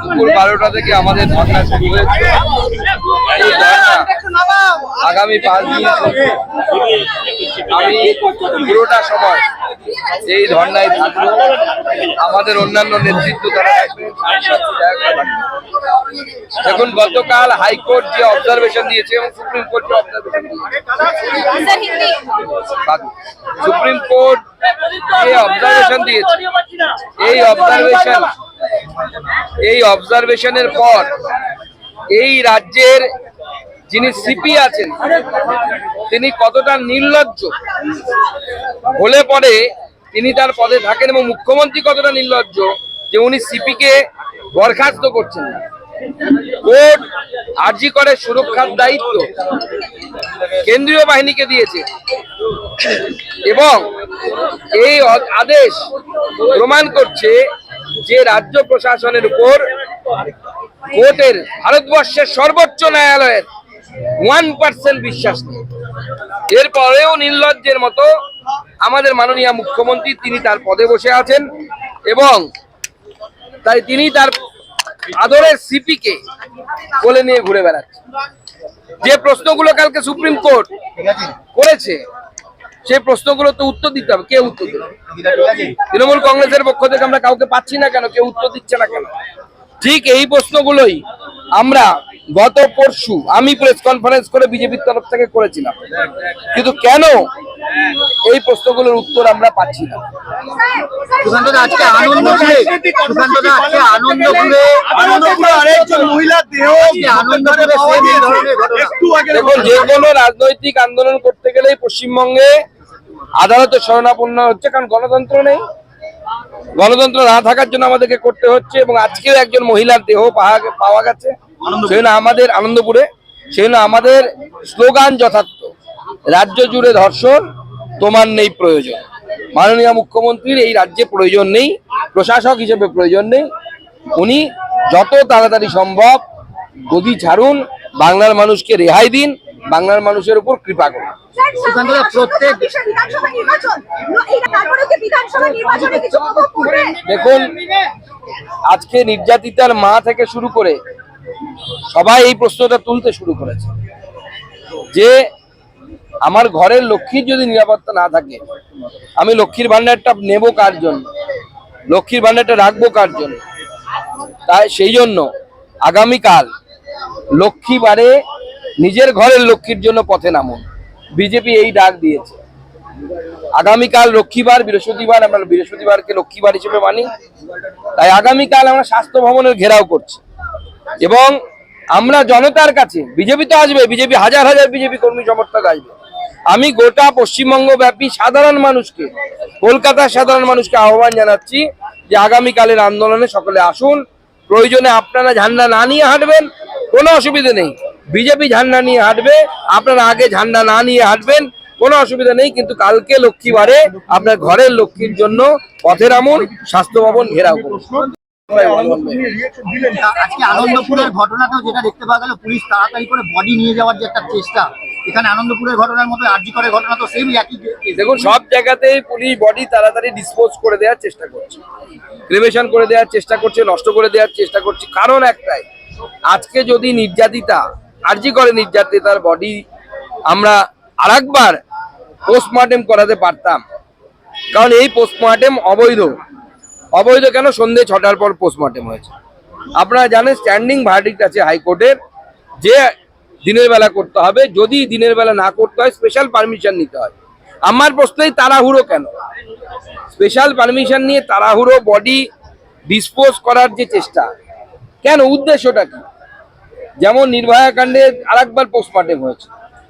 দুপুর বারোটা থেকে আমাদের ধর্না শুরু হয়েছে। এই ধর্না আগামী পাঁচ দিন আমি পুরোটা সময় এই ধর্নায় থাকব, আমাদের অন্যান্য নেতৃত্ব তারা। দেখুন, গতকাল হাইকোর্ট যে অবজারভেশন দিয়েছে এবং সুপ্রিম কোর্ট যে অবজারভেশন সুপ্রিম কোর্ট যে অবজারভেশন দিয়েছে, এই অবজারভেশন এই অবজারভেশনের পর এই রাজ্যের যিনি সিপি আছেন, তিনি কতটা নির্লজ্জ হলে পরে তিনি তার পদে থাকেন এবং মুখ্যমন্ত্রী কতটা নির্লজ্জ যে উনি সিপি কে বরখাস্ত করছেন কোর্ট আর্জি করে সুরক্ষার দায়িত্ব কেন্দ্রীয় বাহিনীকে দিয়েছে এবং এই আদেশ প্রমাণ করছে যে রাজ্য প্রশাসনের উপর কোর্টের ভারতবর্ষের সর্বোচ্চ ন্যায়ালয়ের ওয়ান পার্সেন্ট বিশ্বাস নেই। এরপরেও নির্লজ্জের মতো আমাদের মাননীয় মুখ্যমন্ত্রী তিনি তার পদে বসে আছেন এবং তাই তিনি তার আদরের সিপিকে কোলে নিয়ে ঘুরে বেড়াচ্ছেন। যে প্রশ্নগুলো কালকে সুপ্রিম কোর্ট করেছে সেই প্রশ্নগুলো তো উত্তর দিতে হবে। কে উত্তর দেবে? তৃণমূল কংগ্রেসের পক্ষ থেকে আমরা কাউকে পাচ্ছি না কেন? কেউ উত্তর দিচ্ছে না কেন? ঠিক এই প্রশ্নগুলোই আমরা গত পরশু আমি প্রেস কনফারেন্স করে বিজেপির তরফ থেকে করেছিলাম। কিন্তু কেন এই প্রশ্নগুলোর উত্তর আমরা পাচ্ছি না। আজকে আনন্দপুরে আজকে আনন্দপুরে আনন্দপুরে আরেকজন মহিলার দেহ আজকে আনন্দপুরে সেম এই ধরনের ঘটনা। একটু আগে দেখুন যে কোনো রাজনৈতিক আন্দোলন করতে গেলেই পশ্চিমবঙ্গে আদালতে শরণাপন্ন হচ্ছে কারণ গণতন্ত্র নেই। গণতন্ত্র না থাকার জন্য আমাদেরকে করতে হচ্ছে এবং আজকেও একজন মহিলার দেহ পাওয়া- পাওয়া গেছে। সেই আমাদের আনন্দপুরে সেই জন্য আমাদের স্লোগান যথার্থ রাজ্য জুড়ে ধর্ষণ তোমার নেই প্রয়োজন। মাননীয় মুখ্যমন্ত্রীর এই রাজ্যে প্রয়োজন নেই প্রশাসক হিসেবে প্রয়োজন নেই। উনি যত তাড়াতাড়ি সম্ভব গদি ছাড়ুন বাংলার মানুষকে রেহাই দিন বাংলার মানুষের উপর কৃপা করুন। দেখুন আজকে নির্যাতিতার মা থেকে শুরু করে সবাই এই প্রশ্নটা তুলতে শুরু করেছে। যে আমার ঘরের লক্ষ্মীর যদি নিরাপত্তা না থাকে, আমি লক্ষ্মীর ভান্ডারটা নেব কার জন্য? লক্ষ্মীর ভান্ডারটা রাখব কার জন্য? তাই সেই জন্য আগামীকাল লক্ষ্মীবারে নিজের ঘরের লক্ষ্মীর জন্য পথে নামুন। বিজেপি এই ডাক দিয়েছে। আগামীকাল লক্ষ্মীবার, বৃহস্পতিবার, আমরা বৃহস্পতিবারকে লক্ষ্মীবার হিসেবে মানি। তাই আগামীকাল আমরা স্বাস্থ্য ভবনের ঘেরাও করছি। এবং আমরা জনতার কাছে, বিজেপি তো আসবে, বিজেপি হাজার হাজার বিজেপি কর্মী সমর্থক আসবে। আমি গোটা পশ্চিমবঙ্গ ব্যাপী সাধারণ মানুষকে, কলকাতার সাধারণ মানুষকে আহ্বান জানাচ্ছি যে আগামীকালের আন্দোলনে সকলে আসুন। প্রয়োজনে আপনারা ঝান্ডা না নিয়ে হাঁটবেন, কোনো অসুবিধা নেই। বিজেপি ঝান্ডা নিয়ে হাঁটবে, আপনারা আগে ঝান্ডা না নিয়ে হাঁটবেন, কোনো অসুবিধা নেই। কিন্তু কালকে লক্ষ্মীবারে আপনার ঘরের লক্ষ্মীর জন্য পথে নামুন স্বাস্থ্য ভবন ঘেরাও করুন। আজকে আনন্দপুরের ঘটনাটাও যেটা দেখতে পাওয়া গেল পুলিশ তাড়াতাড়ি করে বডি নিয়ে যাওয়ার যে একটা চেষ্টা এখানে আনন্দপুরের ঘটনার মতো আরজি করে ঘটনা তো সেম একই দেখুন সব জায়গাতেই পুলিশ বডি তাড়াতাড়ি ডিসপোজ করে দেওয়ার চেষ্টা করছে। ক্রিমেশন করে দেওয়ার চেষ্টা করছে নষ্ট করে দেওয়ার চেষ্টা করছে। কারণ একটাই আজকে যদি নির্যাতিতা আর্জি করে নির্যাতিতার বডি আমরা আরেকবার পোস্টমর্টেম করাতে পারতাম। কারণ এই পোস্টমর্টেম অবৈধ। অবৈধ কেন? সন্ধে ছটার পর পোস্টমর্টেম হয়েছে। আপনারা জানেন স্ট্যান্ডিং ভার্ডিক্ট আছে হাইকোর্টের যে দিনের বেলা করতে হবে, যদি দিনের বেলা না করতে হয় স্পেশাল পারমিশন নিতে হয়। আমার প্রশ্নেই, তাড়াহুড়ো কেন? স্পেশাল পারমিশন নিয়ে তাড়াহুড়ো বডি ডিসপোজ করার যে চেষ্টা, কেন? উদ্দেশ্যটা কি? যেমন নির্ভয়া কাণ্ডে আরেকবার পোস্টমর্টেম হয়েছে।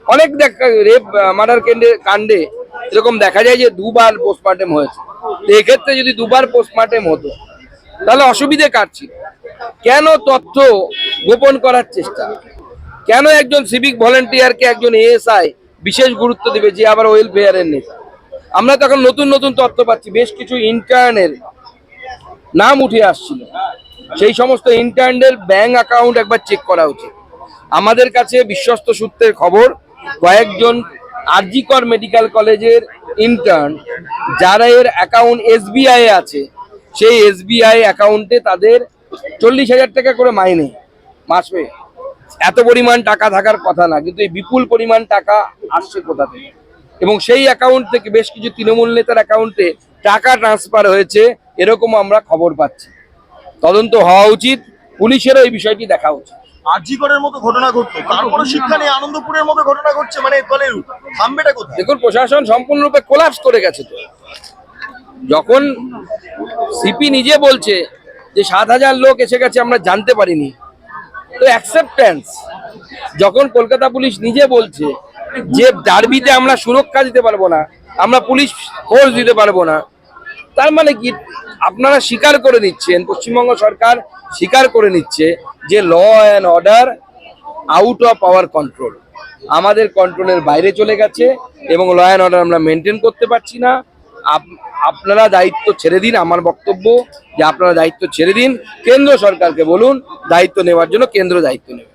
অনেক দেখা রেপ মার্ডার কাণ্ডে কাণ্ডে এরকম দেখা যায় যে দুবার পোস্টমর্টেম হয়েছে। এক্ষেত্রে যদি দুবার পোস্টমর্টেম হতো, তাহলে অসুবিধে কাটছি কেন তথ্য গোপন করার চেষ্টা? কেন একজন সিভিক ভলেন্টিয়ারকে একজন এএসআই বিশেষ গুরুত্ব দিবে যে আবার ওয়েলফেয়ারের নেতা আমরা তখন নতুন নতুন তথ্য পাচ্ছি, বেশ কিছু ইন্টার্নের নাম উঠে আসছিল। সেই সমস্ত ইন্টার্নদের ব্যাংক অ্যাকাউন্ট একবার চেক করা উচিত। আমাদের কাছে বিশ্বস্ত সূত্রের খবর, কয়েকজন আরজিকর মেডিকেল কলেজের ইন্টার্ন যারা এর অ্যাকাউন্ট এসবিআই আছে, সেই এসবিআই অ্যাকাউন্টে তাদের চল্লিশ হাজার টাকা করে মাইনে, মাসে। এত পরিমাণ টাকা থাকার কথা না, কিন্তু এই বিপুল পরিমাণ টাকা আসছে কোথা থেকে? এবং সেই অ্যাকাউন্ট থেকে বেশ কিছু তৃণমূল নেতার অ্যাকাউন্টে টাকা ট্রান্সফার হয়েছে, এরকম আমরা খবর পাচ্ছি। তদন্ত হওয়া উচিত, পুলিশেরও এই বিষয়টি দেখা উচিত। আরজিকরের মতো ঘটনা ঘটলো তারপরে শিক্ষা নিয়ে আনন্দপুরের মতো ঘটনা ঘটছে মানে তাহলে থামবেটা কোথায়? দেখুন প্রশাসন সম্পূর্ণরূপে কোলাপস করে গেছে তো। যখন সিপি নিজে বলছে যে সাত হাজার লোক এসে গেছে আমরা জানতে পারিনি। তো অ্যাকসেপ্টেন্স যখন কলকাতা পুলিশ নিজে বলছে যে ডার্বিতে আমরা সুরক্ষা দিতে পারব না আমরা পুলিশ ফোর্স দিতে পারব না তার মানে কি? আপনারা স্বীকার করে নিচ্ছেন, পশ্চিমবঙ্গ সরকার স্বীকার করে নিচ্ছে যে law and order out of our control আমাদের কন্ট্রোলের বাইরে চলে গেছে এবং ল অ্যান্ড অর্ডার আমরা মেনটেন করতে পারছি না। আপ- আপনারা দায়িত্ব ছেড়ে দিন আমার বক্তব্য, যে আপনারা দায়িত্ব ছেড়ে দিন। কেন্দ্র সরকারকে বলুন, দায়িত্ব নেওয়ার জন্য কেন্দ্র দায়িত্ব নেবে।